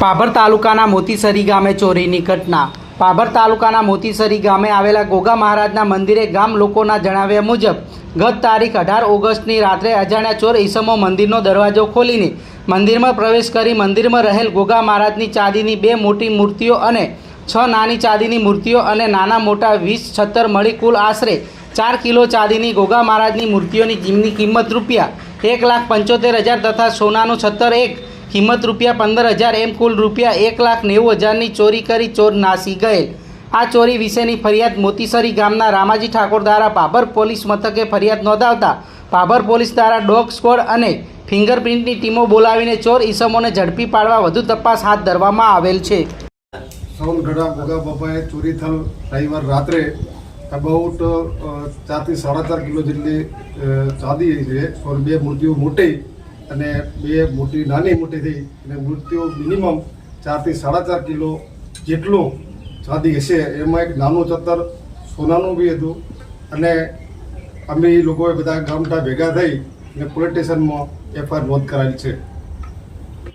પાભર તાલુકાના મોતીસરી ગામે ચોરીની ઘટના પાભર તાલુકાના મોતીસરી ગામે આવેલા ગોગા મહારાજના મંદિરે ગામ લોકોના જણાવ્યા મુજબ, ગત તારીખ અઢાર ઓગસ્ટની રાત્રે અજાણ્યા ચોર ઈસમો મંદિરનો દરવાજો ખોલીને મંદિરમાં પ્રવેશ કરી મંદિરમાં રહેલ ગોગા મહારાજની ચાંદીની બે મોટી મૂર્તિઓ અને છ નાની ચાંદીની મૂર્તિઓ અને નાના મોટા વીસ છત્તર મળી કુલ આશરે ચાર કિલો ચાંદીની ગોગા મહારાજની મૂર્તિઓની કિંમની કિંમત રૂપિયા એક લાખ પંચોતેર હજાર તથા સોનાનું છત્તર એક કિંમત રૂપિયા પંદર હજાર એમ કુલ રૂપિયા એક લાખ નેવું હજારની ચોરી કરી ચોર નાસી ગયેલ. આ ચોરી વિશેની ફરિયાદ મોતીસરી ગામના રામાજી ઠાકોર દ્વારા પાભર પોલીસ મથકે ફરિયાદ નોંધાવતા પાભર પોલીસ દ્વારા ડોગ સ્ક્વોડ અને ફિંગરપ્રિન્ટની ટીમો બોલાવીને ચોર ઈસમોને ઝડપી પાડવા વધુ તપાસ હાથ ધરવામાં આવેલ છે. સોનગઢા ભોગા બાપાએ ચોરી થયેલ રવિવાર રાત્રે અબાઉટ ચારથી સાડા ચાર કિલો જેટલી ચાંદી છે ઓર બે મૂર્તિઓ મોટી અને બે મોટી, નાની મોટી થઈ અને મૂર્તિઓ મિનિમમ ચારથી સાડા ચાર કિલો જેટલું ચાંદી હશે. એમાં એક નાનું ચત્તર સોનાનું બી હતું અને અમે લોકોએ બધા ગામઠા ભેગા થઈ અને પોલીસ સ્ટેશનમાં એફઆઈઆર નોંધ કરાવી છે.